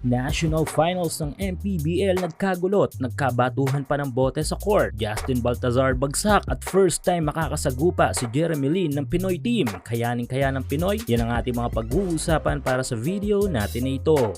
National Finals ng MPBL nagkagulot, nagkabatuhan pa ng bote sa court. Justin Baltazar bagsak at first time makakasagupa si Jeremy Lin ng Pinoy team. Kayanin kaya ng Pinoy? Yan ang ating mga pag-uusapan para sa video natin na ito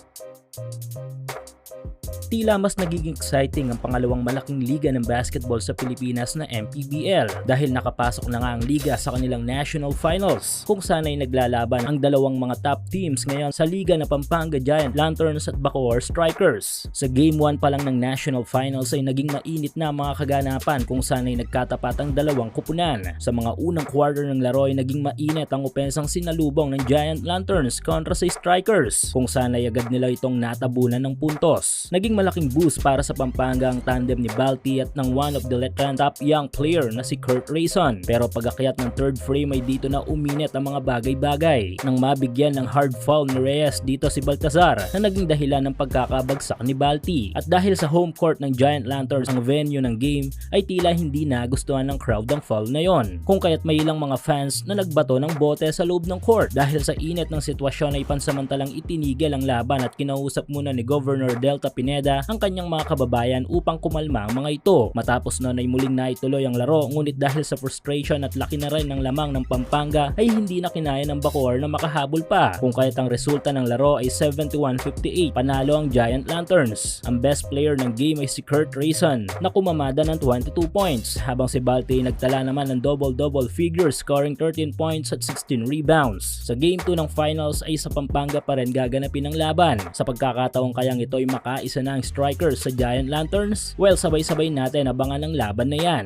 tila mas nagiging exciting ang pangalawang malaking liga ng basketball sa Pilipinas na MPBL dahil nakapasok na nga ang liga sa kanilang national finals kung sana'y naglalaban ang dalawang mga top teams ngayon sa liga na Pampanga Giant Lanterns at Bacoor Strikers. Sa game 1 pa lang ng national finals ay naging mainit na mga kaganapan kung sana'y nagkatapat ang dalawang kupunan. Sa mga unang quarter ng laro ay naging mainit ang opensang sinalubong ng Giant Lanterns kontra sa Strikers kung sana'y agad nila itong natabunan ng puntos. Naging malaking boost para sa Pampanga ang tandem ni Balti at ng one of the Letran top young player na si Kurt Rayson. Pero pagakyat ng third frame ay dito na uminit ang mga bagay-bagay nang mabigyan ng hard foul ni Reyes dito si Baltazar na naging dahilan ng pagkakabagsak ni Balti. At dahil sa home court ng Giant Lanterns ang venue ng game ay tila hindi nagustuhan ng crowd ang foul na yon. Kung kaya't may ilang mga fans na nagbato ng bote sa loob ng court dahil sa init ng sitwasyon ay pansamantalang itinigil ang laban at kinausap muna ni Governor Delta Pineda ang kanyang mga kababayan upang kumalma ang mga ito. Matapos noon ay muling naituloy ang laro ngunit dahil sa frustration at laki na rin ng lamang ng Pampanga ay hindi na kinaya ng Bacoor na makahabol pa. Kung kaya't ang resulta ng laro ay 71-58 panalo ang Giant Lanterns. Ang best player ng game ay si Kurt Rayson na kumamada ng 22 points habang si Balti nagtala naman ng double-double figure scoring 13 points at 16 rebounds. Sa game 2 ng finals ay sa Pampanga pa rin gaganapin ang laban. Sa pagkakataong kayang ito ay makaisa na ang strikers sa Giant Lanterns? Well, sabay-sabay natin abangan ang laban na yan.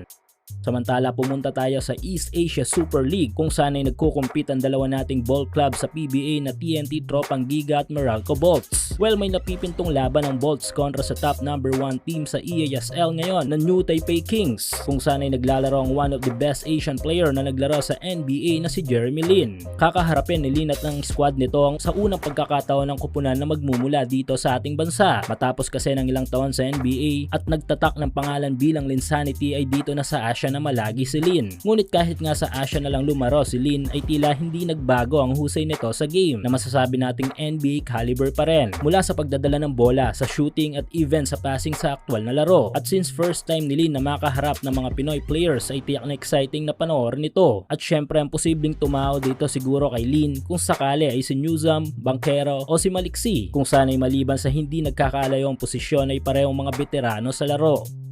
Samantala pumunta tayo sa East Asia Super League kung saan ay nagkukumpit ang dalawa nating ball club sa PBA na TNT Tropang Giga at Meralco Bolts. Well may napipintong laban ng Bolts kontra sa top number 1 team sa EASL ngayon na New Taipei Kings kung saan ay naglalaro ang one of the best Asian player na naglaro sa NBA na si Jeremy Lin. Kakaharapin ni Lin at ng squad nito ang sa unang pagkakataon ng kupunan na magmumula dito sa ating bansa. Matapos kasi ng ilang taon sa NBA at nagtatak ng pangalan bilang Linsanity ay dito na sa Asia na malagi si Lin. Ngunit kahit nga sa Asia na lang lumaro si Lin ay tila hindi nagbago ang husay nito sa game na masasabi nating NBA caliber pa rin. Mula sa pagdadala ng bola, sa shooting at even sa passing sa aktwal na laro. At since first time ni Lin na makaharap ng mga Pinoy players ay tiyak na exciting na panoorin nito. At syempre ang posibleng tumao dito siguro kay Lin kung sakali ay si Newsam, Bankero o si Maliksi kung sana'y maliban sa hindi nagkakalayong posisyon ay parehong mga veterano sa laro.